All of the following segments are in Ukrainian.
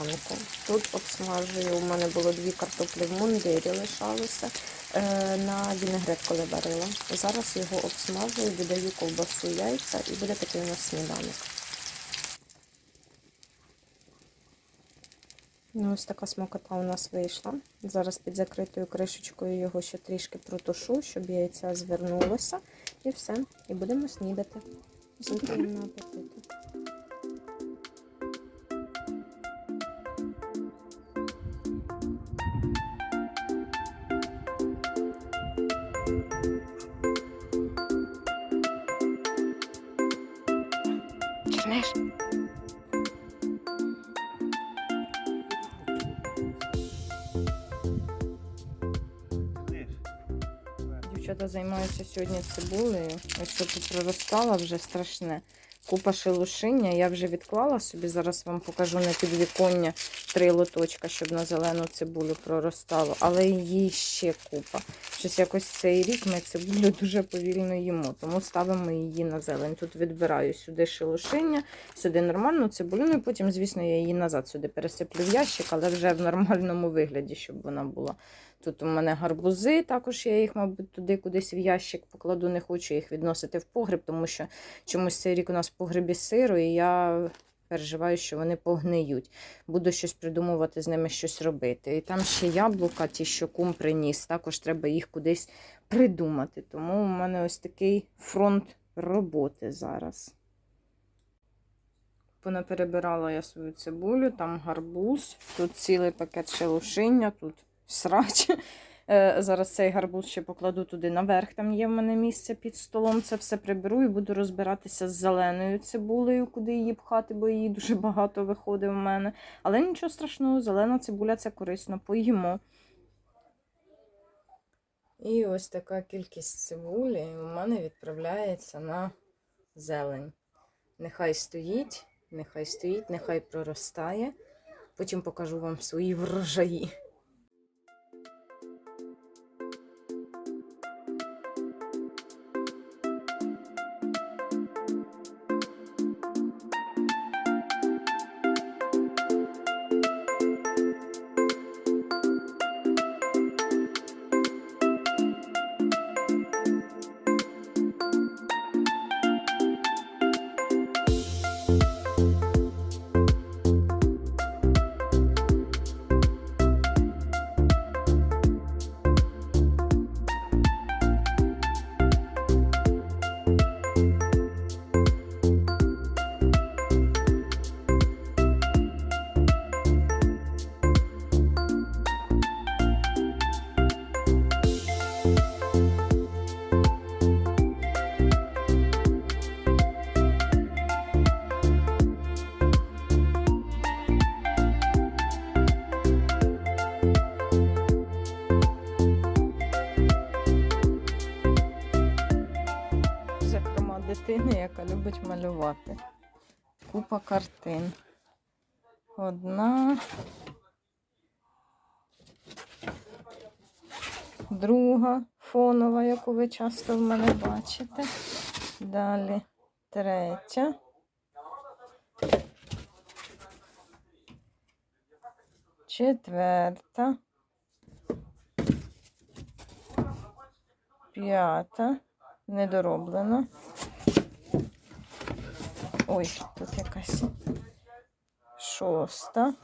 сніданком. Тут обсмажую, у мене було дві картоплі в мундирі лишалося е, на вінегрет, коли варила. Зараз його обсмажую, додаю ковбасу, яйця і буде такий у нас сніданок. Ну, ось така смакота у нас вийшла. Зараз під закритою кришечкою його ще трішки протушу, щоб яйця звернулося. І все. І будемо снідати. Всім приємного апетиту. Дівчата займаються сьогодні цибулею. Ось що тут проростала вже страшне. Купа шелушиння. Я вже відклала собі. Зараз вам покажу на підвіконня три лоточка, щоб на зелену цибулю проростало. Але її ще купа. Щось якось цей рік ми цибулю дуже повільно їмо, тому ставимо її на зелень. Тут відбираю сюди шелушиння, сюди нормальну цибулю. Ну і потім, звісно, я її назад сюди пересиплю в ящик, але вже в нормальному вигляді, щоб вона була. Тут у мене гарбузи, також я їх, мабуть, туди кудись в ящик покладу. Не хочу їх відносити в погріб, тому що чомусь цей рік у нас в погребі сиру, і я переживаю, що вони погниють. Буду щось придумувати з ними щось робити. І там ще яблука, ті, що кум приніс, також треба їх кудись придумати. Тому у мене ось такий фронт роботи зараз. Понаперебирала я свою цибулю, там гарбуз, тут цілий пакет шелушиння, тут срач. Е, Зараз цей гарбуз ще покладу туди наверх, там є в мене місце під столом. Це все приберу і буду розбиратися з зеленою цибулею, куди її пхати, бо її дуже багато виходить в мене. Але нічого страшного, зелена цибуля це корисно, поїмо. І ось така кількість цибулі у мене відправляється на зелень. Нехай стоїть, нехай стоїть, нехай проростає. Потім покажу вам свої врожаї. Дитини, яка любить малювати. Купа картин. Одна. Друга фонова, яку ви часто в мене бачите. Далі третя. Четверта. П'ята. Недороблена. Ой, тут якась шоста.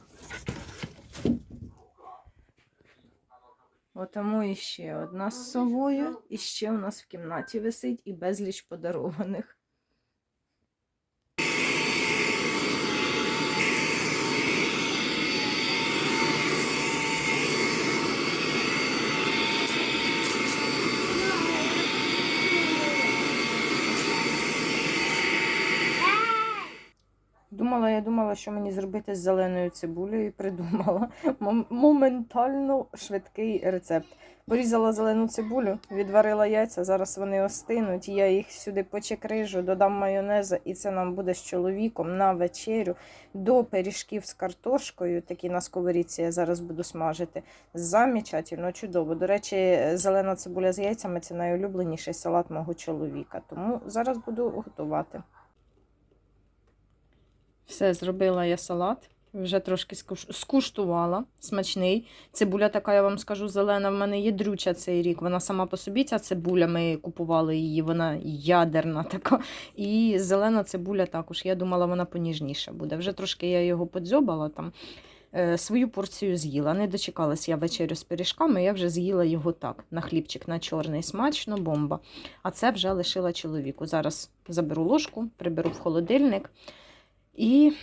Отому іще одна з собою. І ще у нас в кімнаті висить і безліч подарованих. Думала, що мені зробити з зеленою цибулею і придумала. Моментально швидкий рецепт. Порізала зелену цибулю, відварила яйця, зараз вони остинуть. Я їх сюди почекрижу, додам майонеза, і це нам буде з чоловіком на вечерю до пиріжків з картошкою. Такі на сковорідці я зараз буду смажити. Замічательно, чудово. До речі, зелена цибуля з яйцями це найулюбленіший салат мого чоловіка. Тому зараз буду готувати. Все, зробила я салат. Вже трошки скуштувала. Смачний. Цибуля така, я вам скажу, зелена. В мене є дрюча цей рік. Вона сама по собі, ця цибуля, ми купували її, вона ядерна така. І зелена цибуля також. Я думала, вона поніжніша буде. Вже трошки я його подзьобала там. Е, Свою порцію з'їла. Не дочекалась я вечерю з пиріжками, я вже з'їла його так, на хлібчик, на чорний, смачно, бомба. А це вже лишила чоловіку. Зараз заберу ложку, приберу в холодильник і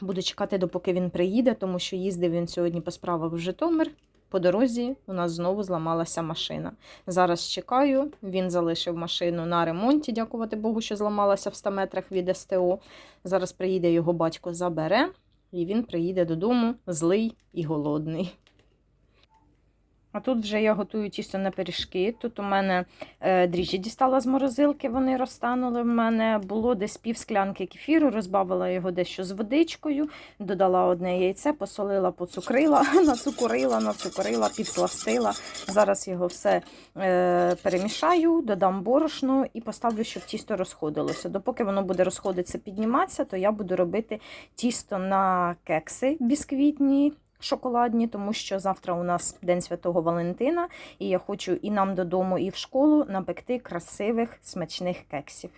буду чекати, допоки він приїде, тому що їздив він сьогодні по справах в Житомир. По дорозі у нас знову зламалася машина. Зараз чекаю. Він залишив машину на ремонті, дякувати Богу, що зламалася в 100 метрах від СТО. Зараз приїде його батько забере, і він приїде додому злий і голодний. А тут вже я готую тісто на пиріжки. Тут у мене е, дріжджі дістала з морозилки, вони розтанули в мене. Було десь пів склянки кефіру, розбавила його дещо з водичкою, додала одне яйце, посолила, поцукрила, нацукурила, нацукурила, підсластила. Зараз його все е, перемішаю, додам борошно і поставлю, щоб тісто розходилося. Допоки воно буде розходитися, підніматися, то я буду робити тісто на кекси бісквітні. Шоколадні, тому що завтра у нас День Святого Валентина, і я хочу і нам додому, і в школу напекти красивих смачних кексів.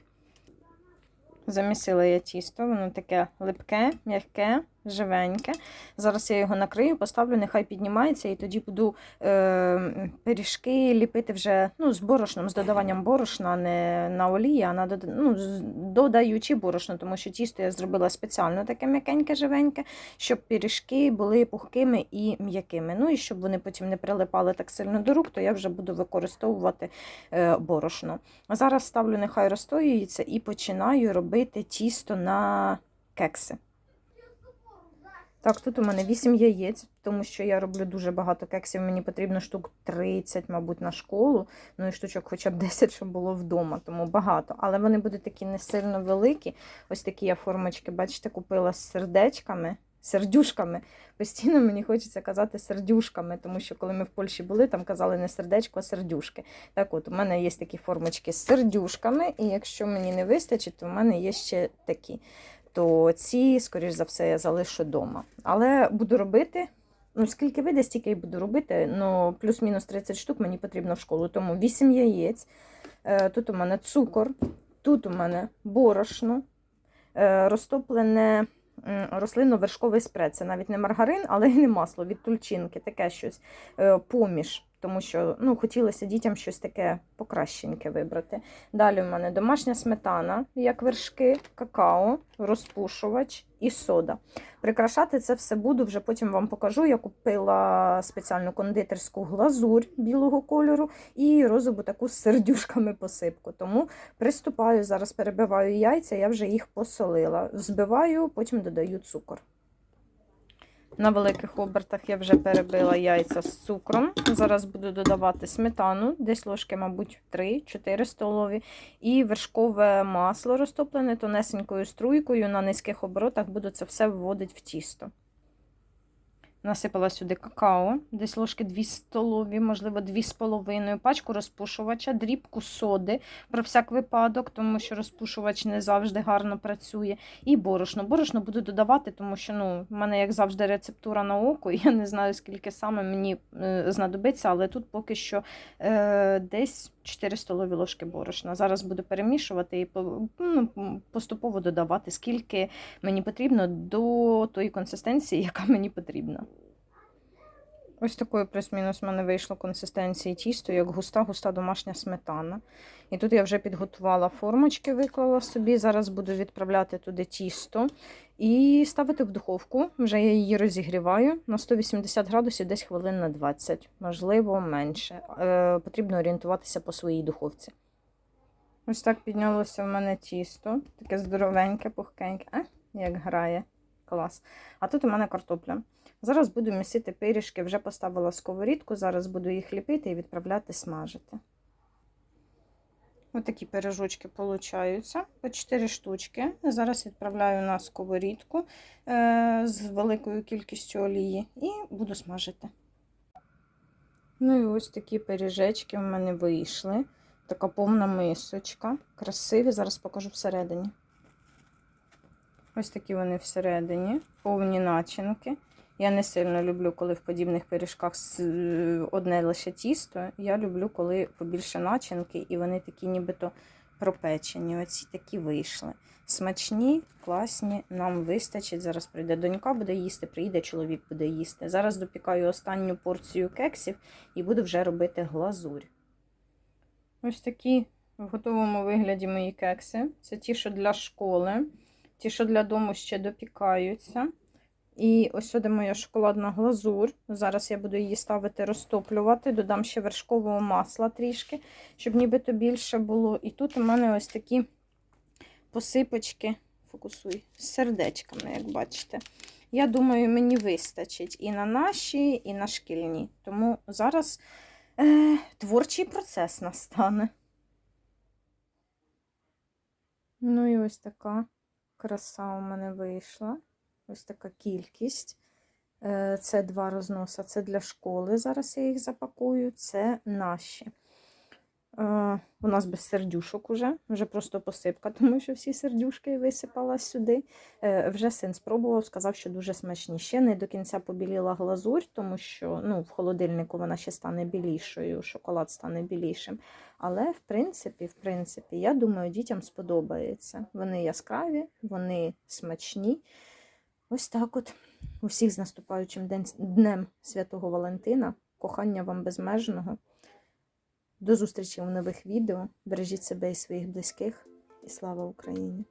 Замісила я тісто, воно таке липке, м'яке, живеньке. Зараз я його накрию, поставлю, нехай піднімається, і тоді буду е, пиріжки ліпити вже ну, з борошном, з додаванням борошна, не на олії, а на ну, додаючи борошно, тому що тісто я зробила спеціально таке м'якеньке, живеньке, щоб пиріжки були пухкими і м'якими. Ну і щоб вони потім не прилипали так сильно до рук, то я вже буду використовувати е, борошно. А зараз ставлю, нехай розстоюється, і починаю робити тісто на кекси. Так, тут у мене 8 яєць, тому що я роблю дуже багато кексів. Мені потрібно штук 30, мабуть, на школу. Ну і штучок хоча б 10, щоб було вдома, тому багато. Але вони будуть такі не сильно великі. Ось такі я формочки, бачите, купила з сердечками. Сердюшками. Постійно мені хочеться казати сердюшками, тому що коли ми в Польщі були, там казали не сердечко, а сердюшки. Так от, у мене є такі формочки з сердюшками, і якщо мені не вистачить, то в мене є ще такі. То ці, скоріш за все, я залишу вдома. Але буду робити. Ну, скільки вийде, стільки і буду робити. Ну, плюс-мінус 30 штук мені потрібно в школу. Тому 8 яєць. Е, Тут у мене цукор, тут у мене борошно, е, розтоплене рослинно-вершковий спред. Це навіть не маргарин, але й не масло від тульчинки, таке щось е, поміж. Тому що ну, хотілося дітям щось таке покращеньке вибрати. Далі в мене домашня сметана, як вершки, какао, розпушувач і сода. Прикрашати це все буду, вже потім вам покажу. Я купила спеціальну кондитерську глазурь білого кольору і розову таку з сердюшками посипку. Тому приступаю, зараз перебиваю яйця, я вже їх посолила. Взбиваю, потім додаю цукор. На великих обертах я вже перебила яйця з цукром. Зараз буду додавати сметану, десь ложки, мабуть, 3-4 столові. І вершкове масло розтоплене тонесенькою струйкою. На низьких оборотах буду це все вводити в тісто. Насипала сюди какао, десь ложки 2 столові, можливо, 2,5, пачку розпушувача, дрібку соди про всяк випадок, тому що розпушувач не завжди гарно працює. І борошно. Борошно буду додавати, тому що ну, в мене, як завжди, рецептура на око. Я не знаю, скільки саме мені е, знадобиться, але тут поки що е, десь 4 столові ложки борошна. Зараз буду перемішувати і ну, поступово додавати, скільки мені потрібно до тої консистенції, яка мені потрібна. Ось такою плюс-мінус в мене вийшло консистенції тісто, як густа-густа домашня сметана. І тут я вже підготувала формочки, виклала собі. Зараз буду відправляти туди тісто і ставити в духовку. Вже я її розігріваю на 180 градусів, десь хвилин на 20, можливо, менше. Е, потрібно орієнтуватися по своїй духовці. Ось так піднялося в мене тісто, таке здоровеньке, пухкеньке. А, як грає. Клас. А тут у мене картопля. Зараз буду місити пиріжки, вже поставила сковорідку, зараз буду їх ліпити і відправляти смажити. Ось такі пиріжочки получаються по 4 штучки. Зараз відправляю на сковорідку е, з великою кількістю олії і буду смажити. Ну і ось такі пиріжечки в мене вийшли. Така повна мисочка. Красиві, зараз покажу всередині. Ось такі вони всередині, повні начинки. Я не сильно люблю, коли в подібних пиріжках е, одне лише тісто. Я люблю, коли побільше начинки, і вони такі нібито пропечені. Оці такі вийшли. Смачні, класні, нам вистачить. Зараз прийде донька, буде їсти, прийде чоловік буде їсти. Зараз допікаю останню порцію кексів і буду вже робити глазурь. Ось такі в готовому вигляді мої кекси. Це ті, що для школи, ті, що для дому ще допікаються. І ось сюди моя шоколадна глазур. Зараз я буду її ставити розтоплювати. Додам ще вершкового масла трішки, щоб нібито більше було. І тут у мене ось такі посипочки, фокусуй, з сердечками, як бачите. Я думаю, мені вистачить і на наші, і на шкільні. Тому зараз е, творчий процес настане. Ну і ось така краса у мене вийшла. Ось така кількість. Е, Це два розноса. Це для школи. Зараз я їх запакую. Це наші. Е, У нас без сердюшок уже. Вже просто посипка, тому що всі сердюшки висипала сюди. Е, Вже син спробував, сказав, що дуже смачні. Ще не до кінця побіліла глазурь, тому що ну, в холодильнику вона ще стане білішою, шоколад стане білішим. Але в принципі, в принципі, я думаю, дітям сподобається. Вони яскраві, вони смачні. Ось так от. Усіх з наступаючим днем Святого Валентина. Кохання вам безмежного. До зустрічі у нових відео. Бережіть себе і своїх близьких. І слава Україні!